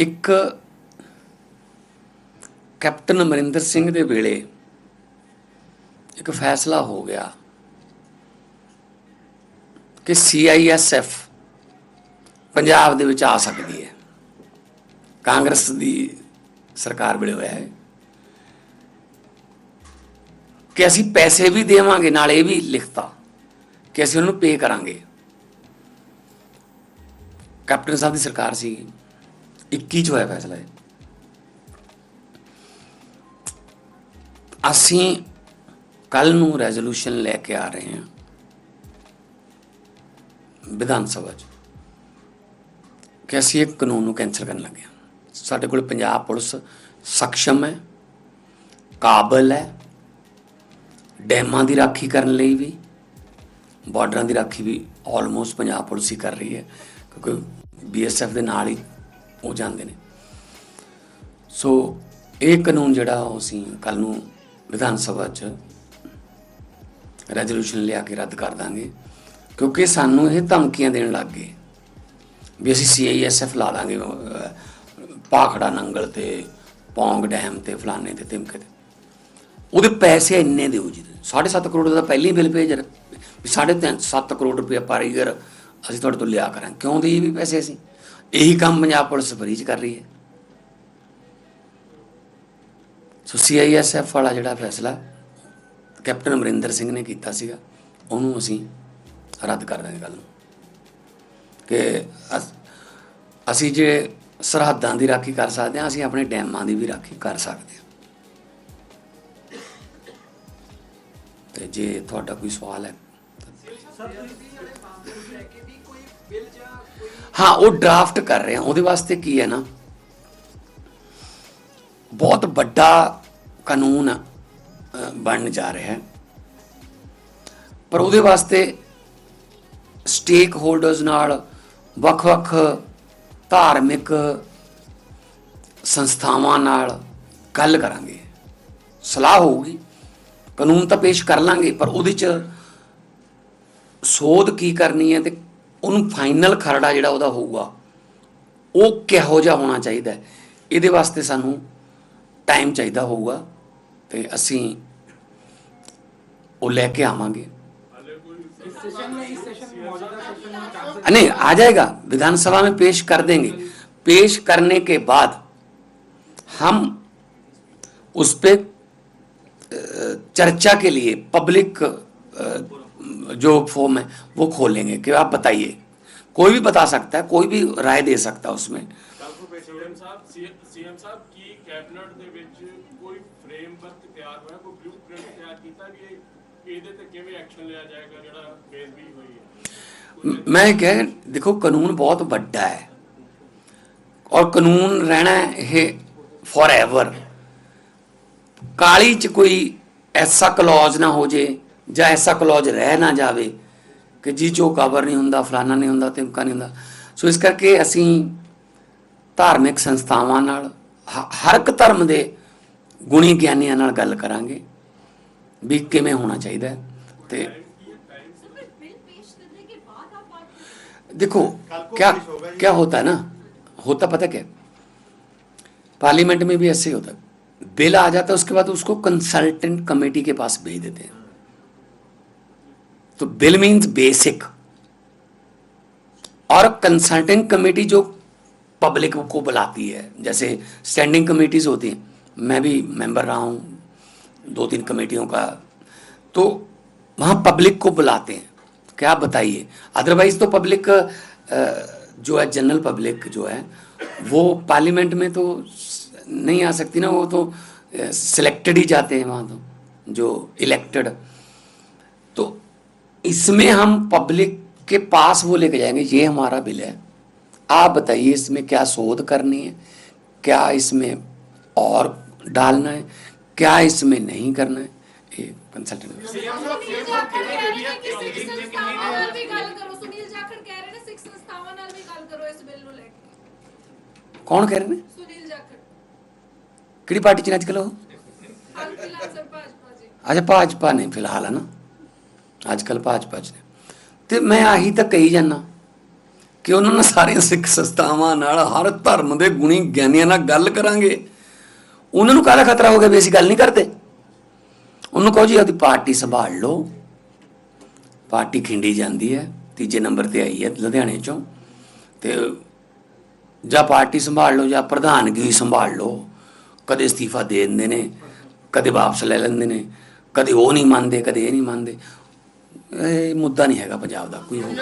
ਇੱਕ ਕੈਪਟਨ ਅਮਰਿੰਦਰ ਸਿੰਘ ਦੇ ਵੇਲੇ ਇੱਕ ਫੈਸਲਾ ਹੋ ਗਿਆ ਕਿ ਸੀਆਈਐਸਐਫ ਪੰਜਾਬ ਦੇ ਵਿੱਚ ਆ ਸਕਦੀ ਹੈ। ਕਾਂਗਰਸ ਦੀ ਸਰਕਾਰ ਵੇਲੇ ਹੋਇਆ ਹੈ। ਕਿ ਅਸੀਂ ਪੈਸੇ ਵੀ ਦੇਵਾਂਗੇ, ਨਾਲ ਇਹ ਵੀ ਲਿਖਤਾ ਕਿ ਅਸੀਂ ਉਹਨੂੰ ਪੇ ਕਰਾਂਗੇ। ਕੈਪਟਨ ਸਾਹਿਬ ਦੀ ਸਰਕਾਰ ਸੀ 21 ਚ ਹੋਇਆ ਫੈਸਲਾ ਇਹ। ਅਸੀਂ ਕੱਲ ਨੂੰ ਰੈਜ਼ੋਲੂਸ਼ਨ ਲੈ ਕੇ ਆ ਰਹੇ ਹਾਂ ਵਿਧਾਨ ਸਭਾ 'ਚ ਕਿ ਅਸੀਂ ਇੱਕ ਕਾਨੂੰਨ ਨੂੰ ਕੈਂਸਲ ਕਰਨ ਲੱਗੇ ਹਾਂ। ਸਾਡੇ ਕੋਲ ਪੰਜਾਬ ਪੁਲਿਸ ਸક્ષਮ ਹੈ, ਕਾਬਲ ਹੈ, ਡੈਮਾਂ ਦੀ ਰਾਖੀ ਕਰਨ ਲਈ ਵੀ, ਬਾਰਡਰਾਂ ਦੀ ਰਾਖੀ ਵੀ ਆਲਮੋਸਟ ਪੰਜਾਬ ਪੁਲਿਸ ਹੀ ਕਰ ਰਹੀ ਹੈ, ਕਿਉਂਕਿ ਬੀਐਸਐਫ ਦੇ ਨਾਲ ਹੀ ਉਹ ਜਾਂਦੇ ਨੇ। ਸੋ ਇਹ ਕਾਨੂੰਨ ਜਿਹੜਾ ਉਹ ਅਸੀਂ ਕੱਲ ਨੂੰ ਵਿਧਾਨ ਸਭਾ 'ਚ ਰੈਜ਼ੋਲੂਸ਼ਨ ਲਿਆ ਕੇ ਰੱਦ ਕਰ ਦਾਂਗੇ। ਕਿਉਂਕਿ ਸਾਨੂੰ ਇਹ ਧਮਕੀਆਂ ਦੇਣ ਲੱਗ ਗਏ ਵੀ ਅਸੀਂ ਸੀਆਈਐਸਐਫ ਲਾ ਦਾਂਗੇ ਅਹ, ਪਾਖੜਾ ਨੰਗਲ ਤੇ ਪੌਂਗ ਡੈਮ ਤੇ ਫਲਾਣੇ ਤੇ ਤਿਮਕੇ ਤੇ। ਉਹਦੇ ਪੈਸੇ ਇੰਨੇ ਦਿਓ ਜੀ। 7.5 ਕਰੋੜ ਦਾ ਪਹਿਲੀ ਬਿੱਲ ਭੇਜ ਰਿਹਾ। ਵੀ 7.5 ਕਰੋੜ ਰੁਪਏ ਪਰ ਈਅਰ ਅਸੀਂ ਤੁਹਾਡੇ ਤੋਂ ਲਿਆ ਕਰਾਂ ਕਿਉਂ ਦੇਈਏ ਵੀ ਪੈਸੇ ਅਸੀਂ? ਇਹੀ ਕੰਮ ਪੰਜਾਬ ਪੁਲਿਸ ਫਰੀ ਚ ਕਰ ਰਹੀ ਹੈ। ਸੋ ਸੀਆਈਐਸਐਫ ਵਾਲਾ ਜਿਹੜਾ ਫੈਸਲਾ ਕੈਪਟਨ ਅਮਰਿੰਦਰ ਸਿੰਘ ਨੇ ਕੀਤਾ ਸੀਗਾ, ਉਹਨੂੰ ਅਸੀਂ ਰੱਦ ਕਰ ਦਾਂਗੇ ਗੱਲ ਨੂੰ। ਕਿ ਅਸੀਂ ਜੇ ਸਰਹੱਦਾਂ ਦੀ ਰਾਖੀ ਕਰ ਸਕਦੇ ਹਾਂ, ਅਸੀਂ ਆਪਣੇ ਡੈਮਾਂ ਦੀ ਵੀ ਰਾਖੀ ਕਰ ਸਕਦੇ ਹਾਂ। ਤੇ ਜੇ ਤੁਹਾਡਾ ਕੋਈ ਸਵਾਲ ਹੈ ਹਾਂ ਉਹ ਡਰਾਫਟ ਕਰ ਰਹੇ। ਹਾਂ ਉਹਦੇ ਵਾਸਤੇ ਕੀ ਹੈ ਨਾ? ਬਹੁਤ ਵੱਡਾ ਕਾਨੂੰਨ ਅ, ਬਣਨ ਜਾ ਰਿਹਾ ਹੈ। ਪਰ ਉਹਦੇ ਵਾਸਤੇ ਸਟੇਕ ਹੋਲਡਰਸ ਨਾਲ ਵੱਖ-ਵੱਖ ਧਾਰਮਿਕ ਸੰਸਥਾਵਾਂ ਨਾਲ ਗੱਲ ਕਰਾਂਗੇ। ਸਲਾਹ ਹੋਊਗੀ। ਕਾਨੂੰਨ ਤਾਂ ਪੇਸ਼ ਕਰ ਲਾਂਗੇ ਪਰ ਉਹਦੇ ਚ ਸੋਧ ਕੀ ਕਰਨੀ ਹੈ ਤੇ ਉਹਨੂੰ ਫਾਈਨਲ ਖਰੜਾ ਜਿਹੜਾ ਉਹਦਾ ਹੋਊਗਾ ਉਹ ਕਿਹੋ ਜਿਹਾ ਹੋਣਾ ਚਾਹੀਦਾ ਹੈ ਇਹਦੇ ਵਾਸਤੇ ਸਾਨੂੰ ਟਾਈਮ ਚਾਹੀਦਾ ਹੋਊਗਾ ਤੇ ਅਸੀਂ ਉਹ ਲੈ ਕੇ ਆਵਾਂਗੇ नहीं आ जाएगा विधानसभा में पेश कर देंगे पेश करने के बाद हम उस पे अ, चर्चा के लिए पब्लिक अ, जो फॉर्म है वो खोलेंगे कि आप बताइए कोई भी बता सकता है कोई भी राय दे सकता है उसमें ਕੱਲ ਪ੍ਰੋਫੈਸਰ ਸਾਹਿਬ ਸੀਐਮ ਸਾਹਿਬ ਕੀ ਕੈਬਨਿਟ ਦੇ ਵਿੱਚ ਕੋਈ ਫਰੇਮਵਰਕ ਤਿਆਰ ਹੋਇਆ ਕੋਈ ਬਲੂਪ੍ਰਿੰਟ ਤਿਆਰ ਕੀਤਾ ਵੀ ਇਹ ਇਹਦੇ ਤੇ ਕਿਵੇਂ ਐਕਸ਼ਨ ਲਿਆ ਜਾਏਗਾ ਜਿਹੜਾ ਬੇਦਬੀ ਹੋਈ ਹੈ ਮ- ਮੈਂ ਕਹ ਦੇਖੋ ਕਾਨੂੰਨ ਬਹੁਤ ਵੱਡਾ ਹੈ ਔਰ ਕਾਨੂੰਨ ਰਹਿਣਾ ਇਹ ਫੋਰਐਵਰ ਕਾਲੀ ਚ ਕੋਈ ਐਸਾ ਕਲੌਜ ਨਾ ਹੋ ਜੇ ਜਾਂ ਐਸਾ ਕਲੌਜ ਰਹਿ ਨਾ ਜਾਵੇ ਕਿ ਜੀ ਚੋ ਕਵਰ ਨਹੀਂ ਹੁੰਦਾ ਫਲਾਨਾ ਨਹੀਂ ਹੁੰਦਾ ਤਿਮਕਾ ਨਹੀਂ ਹੁੰਦਾ ਸੋ ਇਸ ਕਰਕੇ ਅਸੀਂ ਧਾਰਮਿਕ ਸੰਸਥਾਵਾਂ ਨਾਲ ਹ- ਹਰ ਇੱਕ ਧਰਮ ਦੇ ਗੁਣੀ ਗਿਆਨੀਆਂ ਨਾਲ ਗੱਲ ਕਰਾਂਗੇ ਵੀ ਕਿਵੇਂ ਹੋਣਾ ਚਾਹੀਦਾ ਹੈ ਤੇ बिल पेश करने के बाद आप बात करें देखो क्या क्या होता है ना होता पता क्या पार्लियामेंट में भी ऐसे ही होता है बिल आ जाता है उसके बाद उसको कंसल्टेंट कमेटी के पास भेज देते हैं तो बिल मीन्स बेसिक और कंसल्टेंट कमेटी जो पब्लिक को बुलाती है, जैसे स्टैंडिंग कमेटीज होती हैं, मैं भी मेंबर रहा हूँ दो तीन कमेटियों का तो वहाँ पब्लिक को बुलाते हैं। क्या बताइए? अदरवाइज़ तो पब्लिक जो है जनरल पब्लिक जो है, वो पार्लियामेंट में तो नहीं आ सकती ना, वो तो सिलेक्टेड ही जाते हैं वहाँ तो जो इलेक्टेड इसमें हम पब्लिक के पास वो लेके जाएंगे ये हमारा बिल है आप बताइए इसमें क्या शोध करनी है क्या इसमें और डालना है क्या इसमें नहीं करना है ये कंसल्टेंट ਸੁਨੀਲ ਜਾਖੜ ਕਹਿ ਰਹੇ ਨੇ ਕਿ ਸਿੱਖ ਸੰਸਥਾਵਾਂ ਨਾਲ ਵੀ ਗੱਲ ਕਰੋ ਸੁਨੀਲ ਜਾਖੜ ਕਹਿ ਰਹੇ ਨੇ ਸਿੱਖ ਸੰਸਥਾਵਾਂ ਨਾਲ ਵੀ ਗੱਲ ਕਰੋ ਇਸ ਬਿੱਲ ਨੂੰ ਲੈ ਕੇ ਕੌਣ ਕਹਿ ਰਹੇ ਨੇ ਸੁਨੀਲ ਜਾਖੜ ਕਿਹੜੀ ਪਾਰਟੀ ਚ ਨੇ ਅੱਜ ਕੱਲ੍ਹ ਉਹ ਹਾਲ ਫਿਲਹਾਲ ਸਰ ਭਾਜਪਾ ਜੀ ਅੱਛਾ ਭਾਜਪਾ ਨੇ ਫਿਲਹਾਲ ਹੈ ਨਾ ਅੱਜ ਕੱਲ ਭਾਜਪਾ ਚ ਨੇ। ਤੇ ਮੈਂ ਆਹੀ ਤਾਂ ਕਹੀ ਜਾਂਦਾ ਕਿ ਉਹਨਾਂ ਨਾਲ ਸਾਰੀਆਂ ਸਿੱਖ ਸੰਸਥਾਵਾਂ ਨਾਲ ਹਰ ਧਰਮ ਦੇ ਗੁਣੀ ਗਿਆਨੀਆਂ ਨਾਲ ਗੱਲ ਕਰਾਂਗੇ। ਉਹਨਾਂ ਨੂੰ ਕਾਹਦਾ ਖਤਰਾ ਹੋ ਗਿਆ ਵੀ ਅਸੀਂ ਗੱਲ ਨਹੀਂ ਕਰਦੇ? ਉਹਨੂੰ ਕਹੋ ਜੀ, ਆਪਦੀ ਪਾਰਟੀ ਸੰਭਾਲ ਲਓ। ਪਾਰਟੀ ਖਿੰਡੀ ਜਾਂਦੀ ਹੈ, ਤੀਜੇ ਨੰਬਰ ਤੇ ਆਈ ਹੈ ਲੁਧਿਆਣੇ ਚੋਂ। ਤੇ ਜਾਂ ਪਾਰਟੀ ਸੰਭਾਲ ਲਓ ਜਾਂ ਪ੍ਰਧਾਨਗੀ ਸੰਭਾਲ ਲਓ। ਕਦੇ ਅਸਤੀਫਾ ਦੇ ਦਿੰਦੇ ਨੇ, ਕਦੇ ਵਾਪਸ ਲੈ ਲੈਂਦੇ ਨੇ, ਕਦੇ ਉਹ ਨਹੀਂ ਮੰਨਦੇ, ਕਦੇ ਇਹ ਨਹੀਂ ਮੰਨਦੇ। ਇਹ ਮੁੱਦਾ ਨਹੀਂ ਹੈਗਾ ਪੰਜਾਬ ਦਾ ਕੋਈ ਸਰ